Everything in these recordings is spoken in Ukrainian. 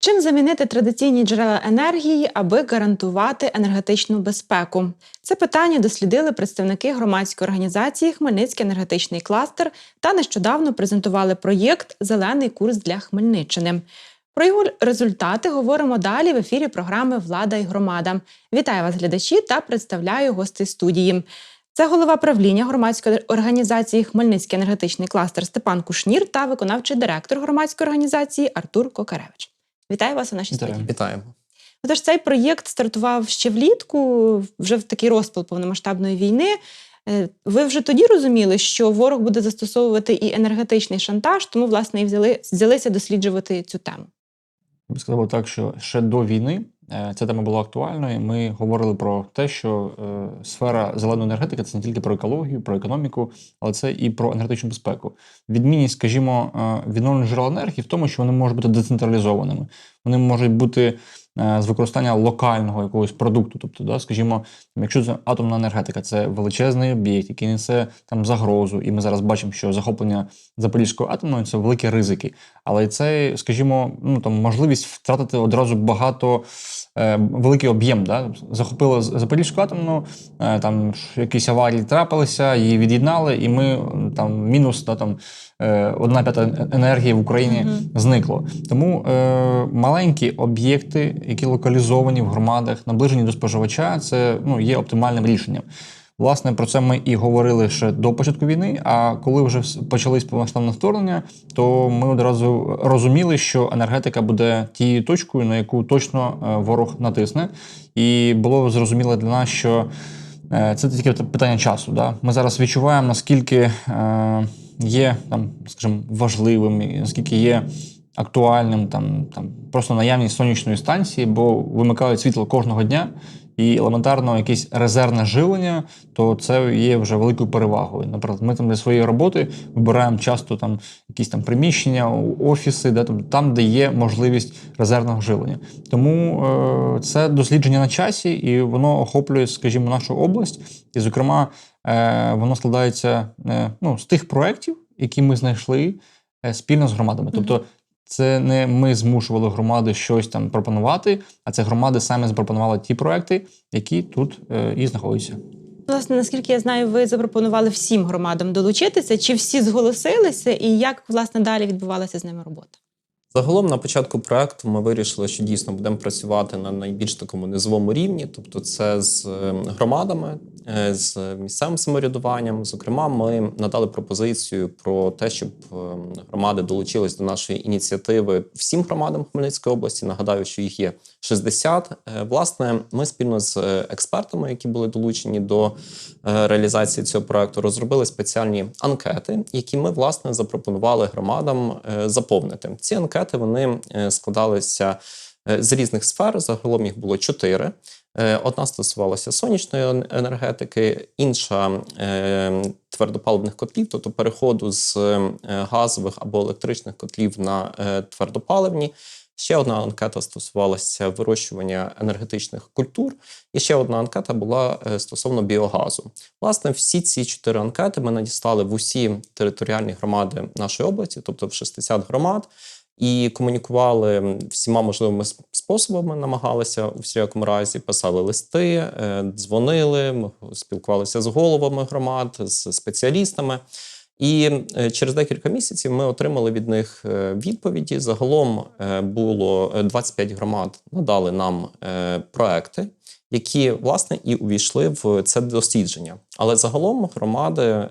Чим замінити традиційні джерела енергії, аби гарантувати енергетичну безпеку? Це питання дослідили представники громадської організації Хмельницький енергетичний кластер та нещодавно презентували проєкт Зелений курс для Хмельниччини. Про його результати говоримо далі в ефірі програми Влада і громада. Вітаю вас, глядачі, та представляю гостей студії. Це голова правління громадської організації Хмельницький енергетичний кластер Степан Кушнір та виконавчий директор громадської організації Артур Кокаревич. Вітаю вас у нашій студії. Вітаємо. Отож, цей проєкт стартував ще влітку, вже в такий розпал повномасштабної війни. Е, Ви вже тоді розуміли, що ворог буде застосовувати і енергетичний шантаж, тому власне і взяли взялися досліджувати цю тему. Я б сказав так, що ще до війни ця тема була актуальною. Ми говорили про те, що е, сфера зеленої енергетики це не тільки про екологію, про економіку, але це і про енергетичну безпеку. Відмінність, скажімо, е, відновлених джерел енергії в тому, що вони можуть бути децентралізованими. Вони можуть бути е, з використання локального якогось продукту. Тобто, да, скажімо, якщо це атомна енергетика, це величезний об'єкт, який несе там загрозу, і ми зараз бачимо, що захоплення Запорізької атомної це великі ризики. Але це, скажімо, ну там можливість втратити одразу багато е, великий об'єм. Да? Захопили Запорізьку атомну, е, там якісь аварії трапилися, її від'єднали, і ми там мінус да, там, е, одна п'ята енергії в Україні угу. зникло. Тому е, маленькі об'єкти, які локалізовані в громадах, наближені до споживача, це ну, є оптимальним рішенням. Власне, про це ми і говорили ще до початку війни. А коли вже почались повномасштабне вторгнення, то ми одразу розуміли, що енергетика буде тією точкою, на яку точно е, ворог натисне. І було зрозуміло для нас, що е, це тільки питання часу. Да? Ми зараз відчуваємо, наскільки е, є там, скажімо, важливим, наскільки є актуальним там, там просто наявність сонячної станції, бо вимикають світло кожного дня. І елементарно якесь резервне живлення, то це є вже великою перевагою. Наприклад, ми там для своєї роботи вибираємо часто там якісь там приміщення, офіси, де там, там, де є можливість резервного живлення. Тому е, це дослідження на часі, і воно охоплює, скажімо, нашу область. І, зокрема, е, воно складається е, ну, з тих проєктів, які ми знайшли е, спільно з громадами. Тобто, це не ми змушували громади щось там пропонувати, а це громади самі запропонували ті проекти, які тут е, і знаходяться. Власне, наскільки я знаю, ви запропонували всім громадам долучитися, чи всі зголосилися, і як власне далі відбувалася з ними робота? Загалом на початку проекту ми вирішили, що дійсно будемо працювати на найбільш такому низовому рівні, тобто це з е, громадами, е, з місцевим самоврядуванням. Зокрема, ми надали пропозицію про те, щоб е, громади долучились до нашої ініціативи всім громадам Хмельницької області. Нагадаю, що їх є 60. Е, Власне, ми спільно з експертами, які були долучені до реалізації цього проекту, розробили спеціальні анкети, які ми власне запропонували громадам заповнити. Ці анкети вони е, складалися е, з різних сфер. Загалом їх було чотири. Е, Одна стосувалася сонячної енергетики, інша твердопаливних котлів, тобто переходу з газових або електричних котлів на твердопаливні. Ще одна анкета стосувалася вирощування енергетичних культур, і ще одна анкета була стосовно біогазу. Власне, всі ці чотири анкети ми надіслали в усі територіальні громади нашої області, тобто в 60 громад, і комунікували всіма можливими способами, намагалися у всілякому разі, писали листи, е, дзвонили, спілкувалися з головами громад, з спеціалістами. І е, через декілька місяців ми отримали від них е, відповіді. Загалом е, було е, 25 громад надали нам проекти, які власне і увійшли в це дослідження. Але загалом громади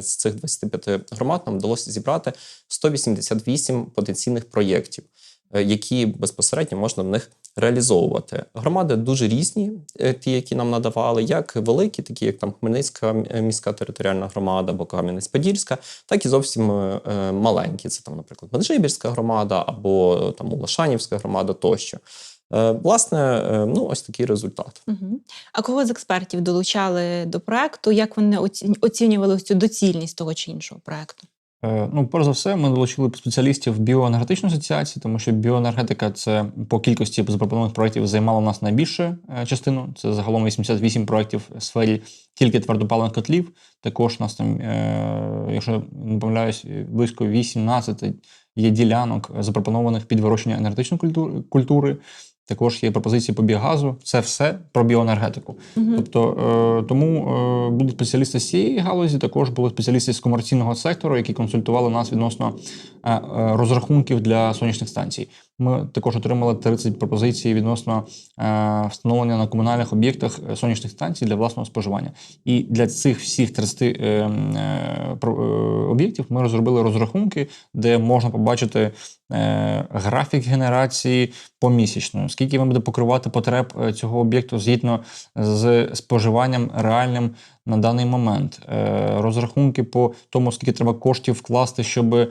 з цих 25 громад нам вдалося зібрати 188 потенційних проєктів, які безпосередньо можна в них реалізовувати. Громади дуже різні, е, ті, які нам надавали, як великі, такі як там Хмельницька е, міська територіальна громада або Кам'янець-Подільська, так і зовсім е, маленькі. Це там, наприклад, Меджибірська громада або там Улашанівська громада тощо. Власне, ну ось такий результат. Угу. А кого з експертів долучали до проекту? Як вони оці- оцінювали цю доцільність того чи іншого проекту? Е, Ну, перш за все, ми долучили спеціалістів біоенергетичної асоціації, тому що біоенергетика це по кількості запропонованих проєктів займала у нас найбільшу е, частину. Це загалом 88 проєктів в сфері тільки твердопаливних котлів. Також у нас там, е, якщо не помиляюсь, близько 18 є ділянок запропонованих під вирощення енергетичної культури. Також є пропозиції по біогазу. Це все про біоенергетику. Мгм. Тобто е, тому е, були спеціалісти з цієї галузі, також були спеціалісти з комерційного сектору, які консультували нас відносно е, е, розрахунків для сонячних станцій. Ми також отримали 30 пропозицій відносно е, встановлення на комунальних об'єктах е, сонячних станцій для власного споживання. І для цих всіх 30 е, е, про- е, об'єктів ми розробили розрахунки, де можна побачити графік генерації помісячно, скільки він буде покривати потреб е, цього об'єкту згідно з споживанням реальним на даний момент. Е, Розрахунки по тому, скільки треба коштів вкласти, щоб е,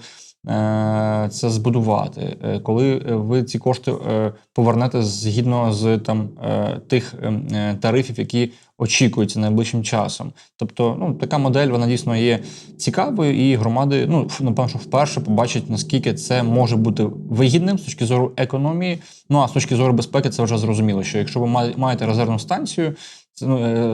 це збудувати. Е, Коли е, ви ці кошти е, повернете згідно з там е, тих е, е, тарифів, які очікуються найближчим часом. Тобто, ну така модель вона дійсно є цікавою, і громади, ну напевно, що вперше побачать, наскільки це може бути вигідним з точки зору економії. Ну а з точки зору безпеки, це вже зрозуміло, що якщо ви маєте резервну станцію, е,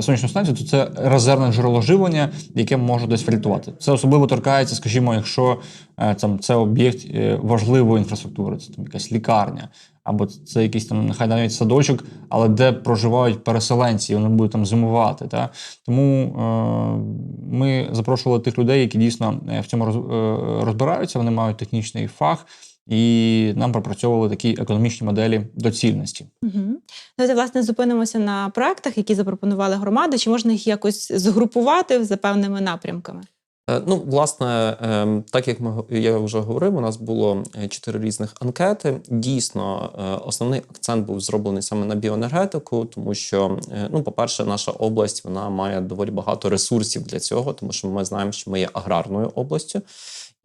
сонячну станцію, то це резервне джерело живлення, яке може десь врятувати. Це особливо торкається, скажімо, якщо е, там це об'єкт е, важливої інфраструктури, це там якась лікарня, або це якийсь там нехай навіть садочок, але де проживають переселенці, і вони будуть там зимувати. Та? Тому е, ми запрошували тих людей, які дійсно е, в цьому роз, е, розбираються, вони мають технічний фах, і нам пропрацьовували такі економічні моделі доцільності. Угу. Давайте, власне, зупинимося на проектах, які запропонували громади. Чи можна їх якось згрупувати за певними напрямками? Е, Ну, власне, ем, так як ми я вже говорив, у нас було е, чотири різних анкети. Дійсно, е, основний акцент був зроблений саме на біоенергетику, тому що, ну, по-перше, наша область вона має доволі багато ресурсів для цього, тому що ми знаємо, що ми є аграрною областю.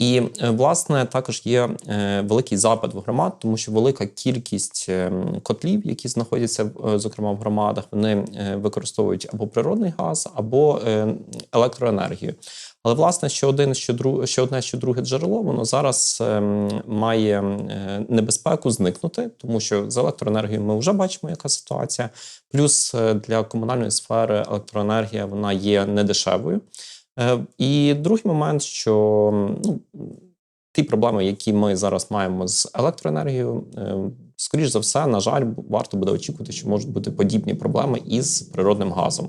І е, власне також є е, великий запит в громад, тому що велика кількість е, котлів, які знаходяться зокрема в громадах, вони використовують або природний газ, або електроенергію. Але власне, що один, що друг, що одне, що друге джерело, воно зараз має небезпеку зникнути, тому що з електроенергією ми вже бачимо, яка ситуація. Плюс для комунальної сфери електроенергія вона є недешевою. Е, І другий момент, що ну, ті проблеми, які ми зараз маємо з електроенергією, е, скоріш за все, на жаль, варто буде очікувати, що можуть бути подібні проблеми із природним газом.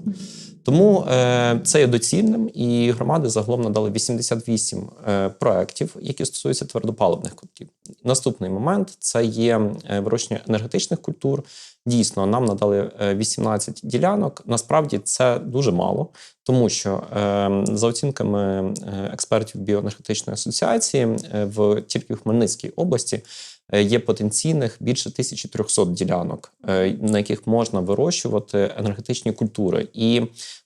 Тому е, це є доцільним, і громади загалом надали 88 е, проєктів, які стосуються твердопаливних котлів. Наступний момент це є е, вирощення енергетичних культур. Дійсно, нам надали е, 18 ділянок. Насправді це дуже мало, тому що за оцінками експертів біоенергетичної асоціації, в тільки в Хмельницькій області є потенційних більше 1300 ділянок, е, на яких можна вирощувати енергетичні культури. І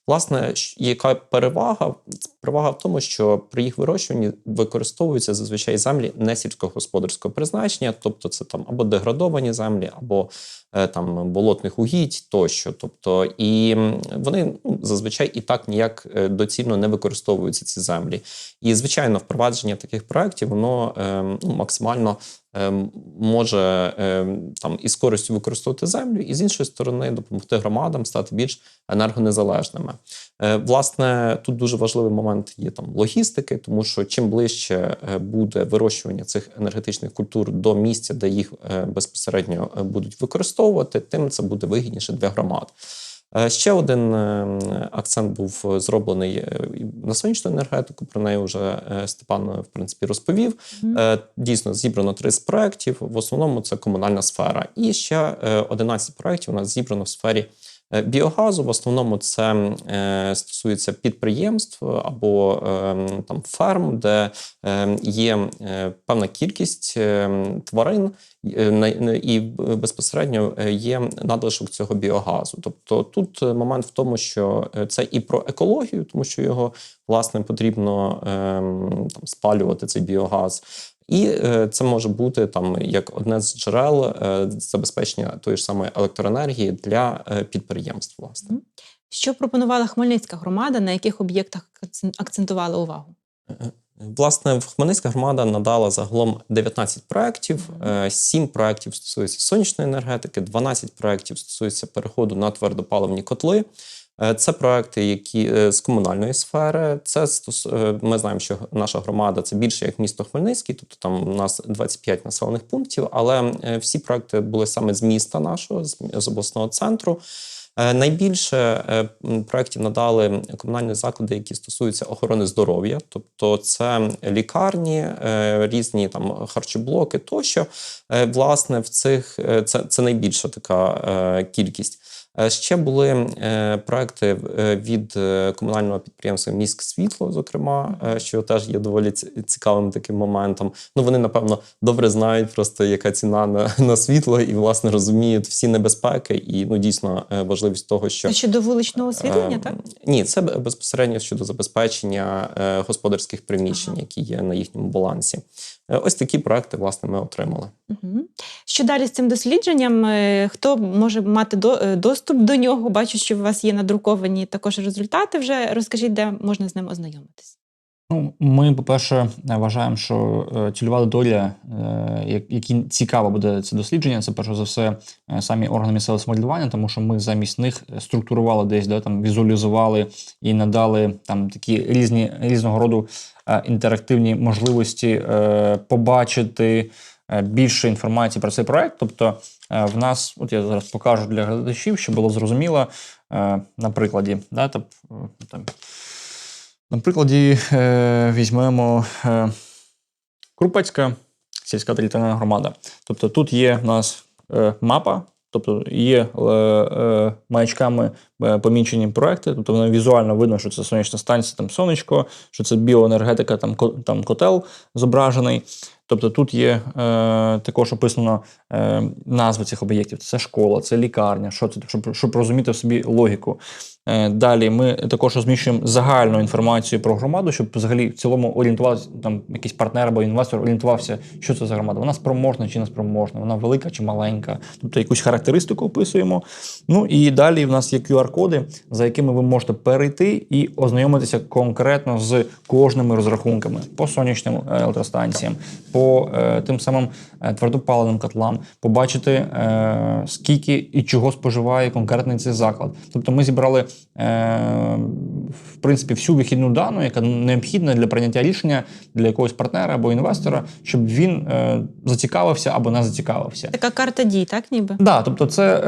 власне, яка перевага? Перевага в тому, що при їх вирощуванні використовуються зазвичай землі не сільськогосподарського призначення, тобто це там або деградовані землі, або е, там болотних угідь тощо. Тобто, і вони зазвичай і так ніяк е, доцільно не використовуються ці землі. І звичайно, впровадження таких проєктів воно е, ну, максимально е, може е, там із користю використовувати землю, і з іншої сторони допомогти громадам стати більш енергонезалежними. Е, Власне, тут дуже важливий момент є там логістики, тому що чим ближче е, буде вирощування цих енергетичних культур до місця, де їх безпосередньо будуть використовувати, тим це буде вигідніше для громад. Е, Ще один е, акцент був зроблений е, на сонячну енергетику. Про неї вже Степан в принципі розповів. Е, Дійсно, зібрано 30 проєктів. В основному це комунальна сфера. І ще е, 11 проєктів у нас зібрано в сфері біогазу. В основному це е, стосується підприємств або е, там ферм, де е, є е, певна кількість е, тварин, е, і е, безпосередньо е, є надлишок цього біогазу. Тобто тут е, момент в тому, що е, це і про екологію, тому що його власне потрібно ем, там спалювати цей біогаз. І е, це може бути там як одне з джерел е, забезпечення тої ж самої електроенергії для е, підприємств. Власне, Що пропонувала Хмельницька громада, на яких об'єктах акцен- акцентували увагу? Власне, Хмельницька громада надала загалом 19 проєктів. Е, 7 проєктів стосуються сонячної енергетики, 12 проєктів стосуються переходу на твердопаливні котли. Е, Це проекти, які е, з комунальної сфери. Це е, ми знаємо, що наша громада це більше як місто Хмельницький, тобто там у нас 25 населених пунктів. Але всі проекти були саме з міста нашого, з обласного центру. Найбільше проєктів надали комунальні заклади, які стосуються охорони здоров'я, тобто це лікарні, різні там харчоблоки тощо. Власне, в цих це, це найбільша така кількість. Е, Ще були е, проекти е, від комунального підприємства Міськ Світло, зокрема, що теж є доволі цікавим таким моментом. Ну вони напевно добре знають просто яка ціна на, на світло, і власне розуміють всі небезпеки, і ну дійсно важливість того, що Це щодо вуличного освітлення, так? Ні, це безпосередньо щодо забезпечення господарських приміщень, Ага. які є на їхньому балансі. Ось такі проекти, власне, ми отримали. Угу. Що далі з цим дослідженням? Хто може мати до, е, доступ до нього? Бачу, що у вас є надруковані також результати. Вже розкажіть, де можна з ним ознайомитись. Ну, ми, по-перше, вважаємо, що е, цільова аудиторія, е, як- які цікаво буде це дослідження, це перш за все е, самі органи місцевого самоврядування, тому що ми замість них структурували десь, да, там візуалізували і надали там такі різні різного роду інтерактивні можливості побачити більше інформації про цей проект. Тобто, в нас, от я зараз покажу для глядачів, щоб було зрозуміло е, на прикладі, да, е, там на прикладі е, візьмемо е, Крупецька сільська територіальна громада. Тобто тут є в нас е, мапа, тобто є е, е, маячками е, помічені проекти, тобто воно візуально видно, що це сонячна станція, там сонечко, що це біоенергетика, там, там котел зображений. Тобто тут є е, також описано е, назви цих об'єктів. Це школа, це лікарня, що це, щоб, щоб розуміти в собі логіку. Е, Далі ми також розміщуємо загальну інформацію про громаду, щоб взагалі в цілому орієнтувався там якийсь партнер або інвестор орієнтувався, що це за громада. Вона спроможна чи не спроможна, вона велика чи маленька. Тобто якусь характеристику описуємо. Ну і далі в нас є QR-коди, за якими ви можете перейти і ознайомитися конкретно з кожними розрахунками по сонячним е, електростанціям, по е, тим самим твердопаливним котлам, побачити е, скільки і чого споживає конкретний цей заклад. Тобто ми зібрали е, в принципі всю вихідну дану, яка необхідна для прийняття рішення для якогось партнера або інвестора, щоб він е, зацікавився або не зацікавився. Така карта дій, так ніби? Да, тобто це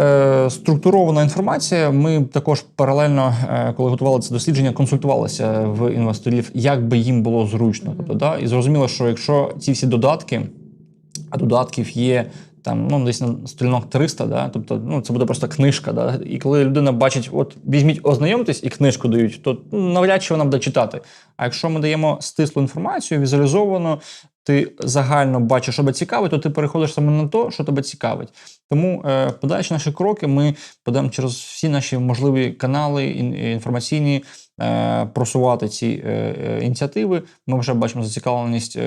е, структурована інформація. Ми також паралельно, е, коли готували це дослідження, консультувалися в інвесторів, як би їм було зручно. Тобто, да, і зрозуміло, що якщо ці всі додатки, а додатків є. Там ну десь на сторінок 300, да, тобто ну це буде просто книжка. Да, і коли людина бачить, от візьміть, ознайомтесь і книжку дають, то ну, навряд чи вона буде читати. А якщо ми даємо стислу інформацію, візуалізовано, ти загально бачиш, що тебе цікавить, то ти переходиш саме на те, що тебе цікавить. Тому е, подальші наші кроки ми подаємо через всі наші можливі канали інформаційні. Е, Просувати ці е, е, ініціативи. Ми вже бачимо зацікавленість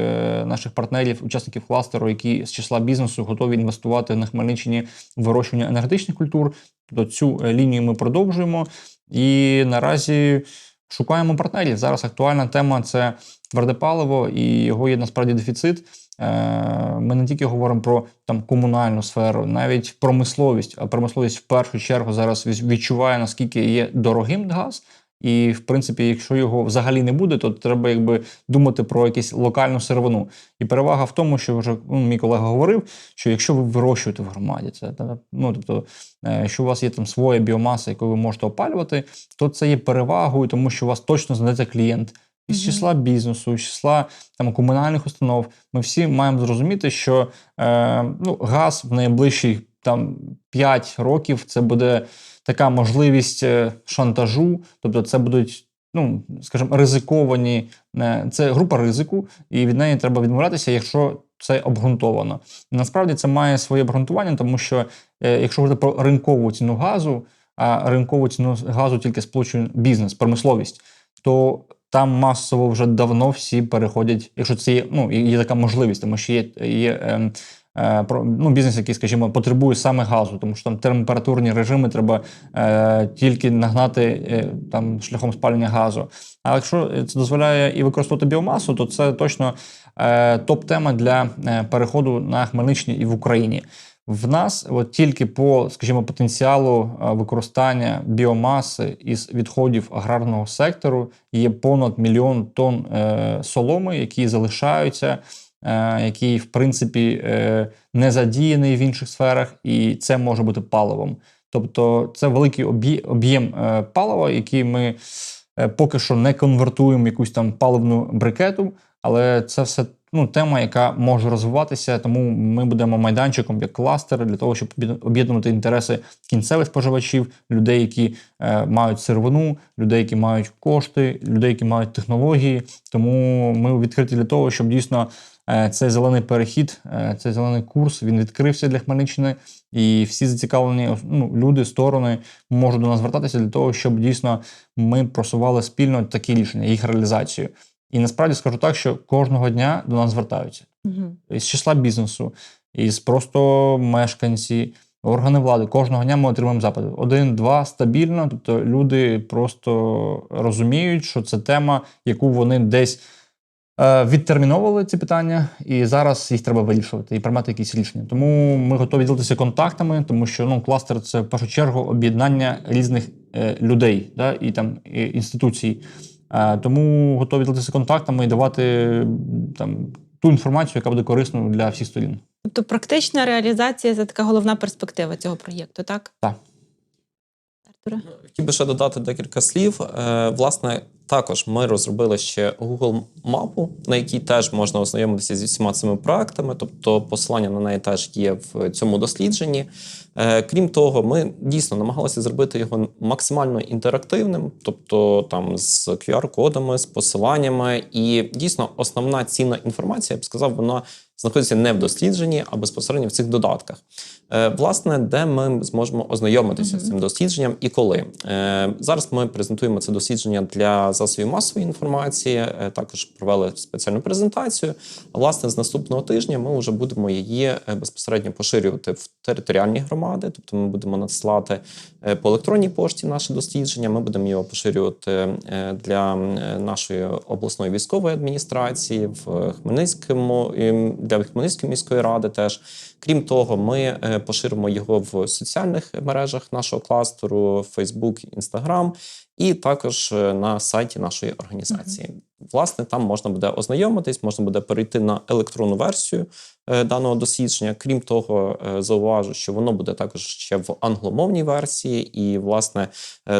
наших партнерів, учасників кластеру, які з числа бізнесу готові інвестувати на Хмельниччині в вирощування енергетичних культур. Тобто цю лінію ми продовжуємо. І наразі шукаємо партнерів. Зараз актуальна тема це тверде паливо, і його є насправді дефіцит. Ми не тільки говоримо про там комунальну сферу, навіть промисловість. А промисловість в першу чергу зараз відчуває наскільки є дорогим газ. І, в принципі, якщо його взагалі не буде, то треба якби думати про якусь локальну сировину. І перевага в тому, що вже ну, мій колега говорив, що якщо ви вирощуєте в громаді, це ну тобто, е, якщо у вас є там своя біомаса, яку ви можете опалювати, то це є перевагою, тому що у вас точно знайдеться клієнт. Із числа бізнесу, з числа там комунальних установ, ми всі маємо зрозуміти, що е, ну, газ в найближчі там 5 років це буде така можливість е, шантажу, тобто це будуть. Ну, скажімо, ризиковані, е, це група ризику, і від неї треба відмовлятися, якщо це обґрунтовано. Насправді це має своє обґрунтування, тому що е, якщо говорити про ринкову ціну газу, а ринкову ціну газу тільки сплачує бізнес, промисловість, то там масово вже давно всі переходять, якщо це є, ну, є така можливість, тому що є, є ем, ну, бізнес, який, скажімо, потребує саме газу, тому що там температурні режими треба е, тільки нагнати е, там шляхом спалення газу. А якщо це дозволяє і використовувати біомасу, то це точно е, топ-тема для е, переходу на Хмельниччині і в Україні. В нас от тільки по, скажімо, потенціалу е, використання біомаси із відходів аграрного сектору є понад мільйон тонн е, соломи, які залишаються, е, який, в принципі, е, не задіяний в інших сферах, і це може бути паливом. Тобто, це великий об'єм е, палива, який ми е, поки що не конвертуємо якусь там паливну брикету, але це все ну, тема, яка може розвиватися, тому ми будемо майданчиком як кластер для того, щоб об'єд- об'єднувати інтереси кінцевих споживачів, людей, які е, мають сировину, людей, які мають кошти, людей, які мають технології. Тому ми відкриті для того, щоб дійсно е, цей зелений перехід, е, цей зелений курс він відкрився для Хмельниччини, і всі зацікавлені ну, люди, сторони можуть до нас звертатися для того, щоб дійсно ми просували спільно такі рішення, їх реалізацію. І насправді скажу так, що кожного дня до нас звертаються Угу. із числа бізнесу, із просто мешканці, органи влади. Кожного дня ми отримуємо запити. Один, два стабільно. Тобто люди просто розуміють, що це тема, яку вони десь е, відтерміновували ці питання, і зараз їх треба вирішувати і приймати якісь рішення. Тому ми готові ділитися контактами, тому що ну, кластер це в першу чергу об'єднання різних е, людей да, і там і інституцій. Е, тому готові ділитися контактами і давати там ту інформацію, яка буде корисною для всіх сторін. Тобто практична реалізація це така головна перспектива цього проєкту, так? Так. Артуре? Хотів би ще додати декілька слів. Е, Власне, також ми розробили ще Google мапу, на якій теж можна ознайомитися зі всіма цими проектами, тобто посилання на неї теж є в цьому дослідженні. Е, Крім того, ми дійсно намагалися зробити його максимально інтерактивним, тобто там з QR-кодами, з посиланнями. І дійсно основна цінна інформація, я б сказав, вона знаходиться не в дослідженні, а безпосередньо в цих додатках. Е, Власне, де ми зможемо ознайомитися з цим дослідженням і коли. Е, Зараз ми презентуємо це дослідження для засобів масової інформації. Також провели спеціальну презентацію. Власне, з наступного тижня ми вже будемо її безпосередньо поширювати в територіальні громади. Тобто, ми будемо надсилати е, по електронній пошті наше дослідження. Ми будемо його поширювати е, для е, нашої обласної військової адміністрації в Хмельницькому для Хмельницької міської ради теж. Крім того, ми поширимо його в соціальних мережах нашого кластеру: Facebook, Instagram, і також е, на сайті нашої організації. Власне, там можна буде ознайомитись, можна буде перейти на електронну версію е, даного дослідження. Крім того, е, зауважу, що воно буде також ще в англомовній версії, і власне,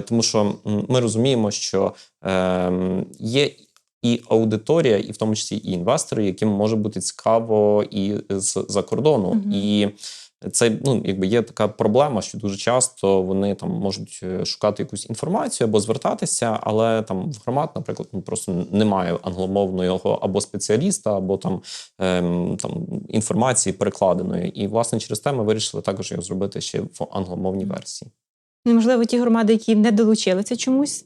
тому що ми розуміємо, що е, є і аудиторія, і в тому числі і інвестори, яким може бути цікаво і з-за кордону. Мгм. І це ну, якби є така проблема, що дуже часто вони там можуть е, шукати якусь інформацію або звертатися, але там в громад, наприклад, ну просто немає англомовного або спеціаліста, або там, ем, там інформації перекладеної. І власне через те ми вирішили також його зробити ще в англомовній версії. Ну, можливо, ті громади, які не долучилися чомусь,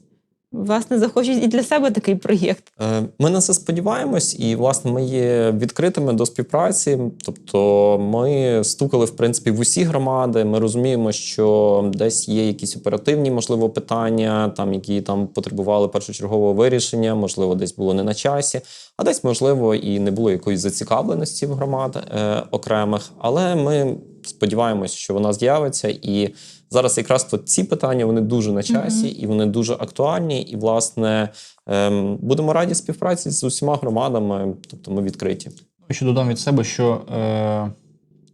власне, захочуть і для себе такий проєкт. Е, Ми на це сподіваємось, і власне ми є відкритими до співпраці. Тобто, ми стукали в принципі в усі громади. Ми розуміємо, що десь є якісь оперативні, можливо, питання, там які там потребували першочергового вирішення, можливо, десь було не на часі, а десь можливо і не було якоїсь зацікавленості в громад е, окремих. Але ми сподіваємось, що вона з'явиться і. Зараз якраз то ці питання вони дуже на часі і вони дуже актуальні. І, власне, ем, будемо раді співпраці з усіма громадами, тобто ми відкриті. Ще додам від себе, що е,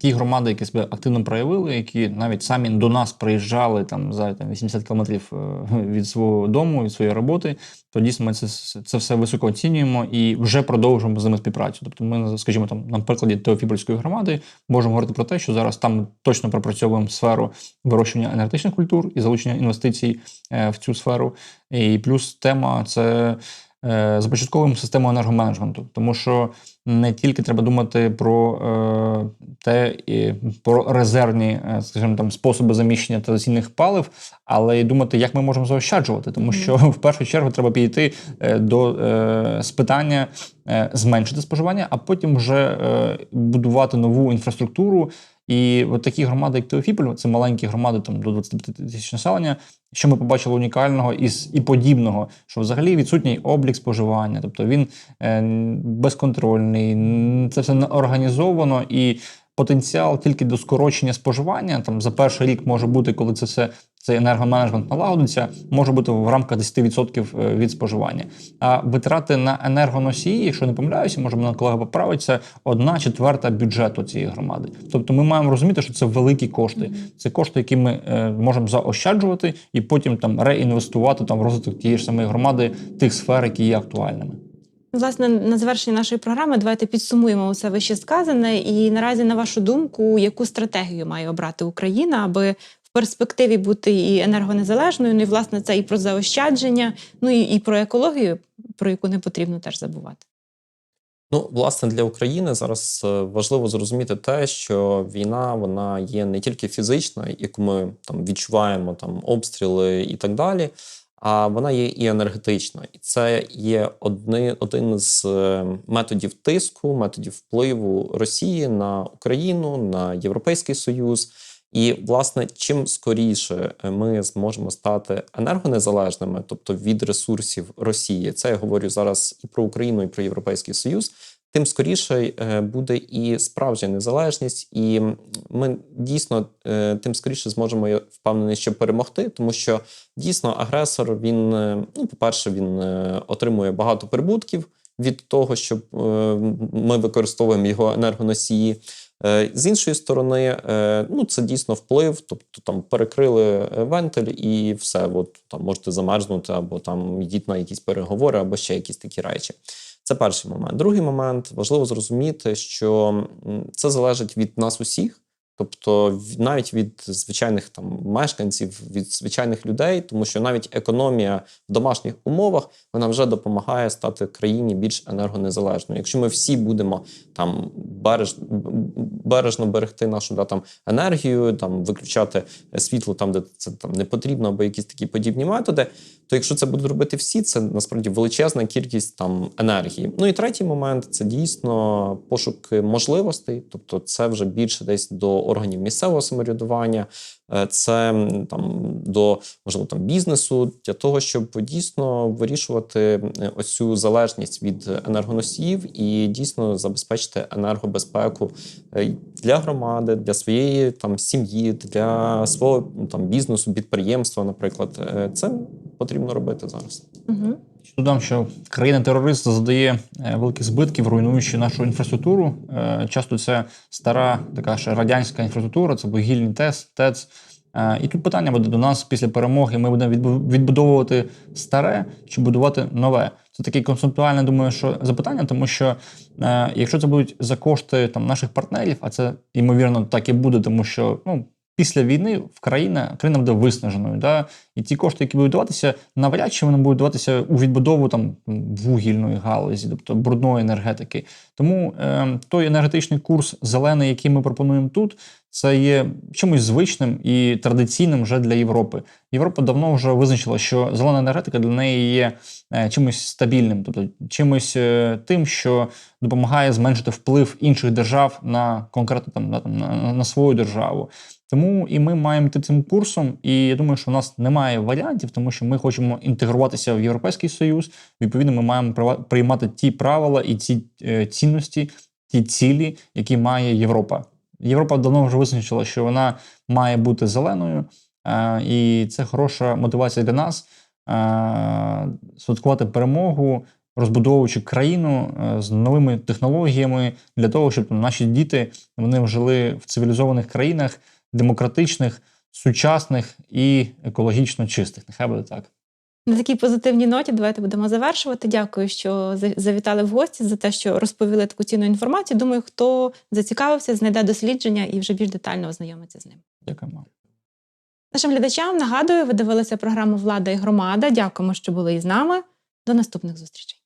ті громади, які себе активно проявили, які навіть самі до нас приїжджали там за там, 80 кілометрів е, від свого дому, від своєї роботи, то дійсно ми це, це все високо оцінюємо і вже продовжуємо з ними співпрацю. Тобто, ми, скажімо, там на прикладі Теофіпольської громади можемо говорити про те, що зараз там точно пропрацьовуємо сферу вирощування енергетичних культур і залучення інвестицій е, в цю сферу. І плюс тема це. Е, започатковуємо систему енергоменеджменту, тому що не тільки треба думати про е, те, і про резервні, е, скажімо, там способи заміщення традиційних палив, але й думати, як ми можемо заощаджувати, тому що в першу чергу треба підійти до з питання е, зменшити споживання, а потім вже будувати нову інфраструктуру. І от такі громади, як Теофіполь, це маленькі громади там до 25 тисяч населення. Що ми побачили унікального із і подібного, що взагалі відсутній облік споживання, тобто він е, безконтрольний, це все не організовано і потенціал тільки до скорочення споживання там за перший рік може бути, коли це все цей енергоменеджмент налагодиться, може бути в рамках 10% від споживання. А витрати на енергоносії, якщо не помиляюся, може мене колега поправить, це одна четверта бюджету цієї громади. Тобто ми маємо розуміти, що це великі кошти. Це кошти, які ми е, можемо заощаджувати і потім там реінвестувати там в розвиток тієї ж самої громади, тих сфер, які є актуальними. Власне, на завершення нашої програми давайте підсумуємо усе вище сказане. І наразі, на вашу думку, яку стратегію має обрати Україна, аби в перспективі бути і енергонезалежною, ну і власне це і про заощадження, ну і, і про екологію, про яку не потрібно теж забувати. Ну, власне, для України зараз е, важливо зрозуміти те, що війна вона є не тільки фізична, яку ми там відчуваємо там обстріли і так далі. А вона є і енергетична, і це є одни, один з е, методів тиску, методів впливу Росії на Україну, на Європейський Союз. І, власне, чим скоріше е, ми зможемо стати енергонезалежними, тобто від ресурсів Росії, це я говорю зараз і про Україну, і про Європейський Союз, тим скоріше е, буде і справжня незалежність, і ми дійсно е, тим скоріше зможемо я впевнений, що перемогти, тому що дійсно агресор він, е, ну, по-перше, він отримує багато прибутків від того, що ми використовуємо його енергоносії. З іншої сторони, ну це дійсно вплив, тобто там перекрили вентиль і все, от там можете замерзнути, або там йдіть на якісь переговори, або ще якісь такі речі. Це перший момент. Другий момент важливо зрозуміти, що це залежить від нас усіх. Тобто навіть від звичайних там мешканців, від звичайних людей, тому що навіть економія в домашніх умовах вона вже допомагає стати країні більш енергонезалежною. Якщо ми всі будемо там береж, бережно берегти нашу да, там, енергію, там виключати світло там, де це там не потрібно, або якісь такі подібні методи, то якщо це будуть робити всі, це насправді величезна кількість там енергії. Ну і третій момент це дійсно пошук можливостей, тобто це вже більше десь до органів місцевого самоврядування, е, це там до можливо там бізнесу для того, щоб дійсно вирішувати ось залежність від енергоносіїв і дійсно забезпечити енергобезпеку е, для громади, для своєї там сім'ї, для свого там бізнесу, підприємства, наприклад, Е, це потрібно робити зараз. Угу. Додам, що країна-терорист задає е, великі збитки, руйнуючи нашу інфраструктуру. Е, Часто це стара така ще радянська інфраструктура, це вугільні ТЕС, ТЕЦ. Е, І тут питання буде до нас після перемоги. Ми будемо відбудовувати старе чи будувати нове. Це таке концептуальне, думаю, що запитання, тому що якщо це будуть за кошти там наших партнерів, а це ймовірно так і буде, тому що ну. Після війни в країна країна буде виснаженою, да? і ті кошти, які будуть даватися, навряд чи вони будуть даватися у відбудову там вугільної галузі, тобто брудної енергетики. Тому е, той енергетичний курс зелений, який ми пропонуємо тут, це є чимось звичним і традиційним вже для Європи. Європа давно вже визначила, що зелена енергетика для неї є е, чимось стабільним, тобто чимось е, тим, що допомагає зменшити вплив інших держав на конкретно там, на, на свою державу. Тому і ми маємо йти цим курсом, і я думаю, що у нас немає варіантів, тому що ми хочемо інтегруватися в Європейський Союз. Відповідно, ми маємо приймати ті правила і ті е, цінності, ті цілі, які має Європа. Європа давно вже визначила, що вона має бути зеленою, е, і це хороша мотивація для нас е, святкувати перемогу, розбудовуючи країну з новими технологіями для того, щоб наші діти вони жили в цивілізованих країнах, демократичних, сучасних і екологічно чистих. Нехай буде так. На такій позитивній ноті давайте будемо завершувати. Дякую, що завітали в гості за те, що розповіли таку цінну інформацію. Думаю, хто зацікавився, знайде дослідження і вже більш детально ознайомиться з ним. Дякуємо. Нашим глядачам нагадую, ви дивилися програму Влада і громада. Дякуємо, що були із нами. До наступних зустрічей.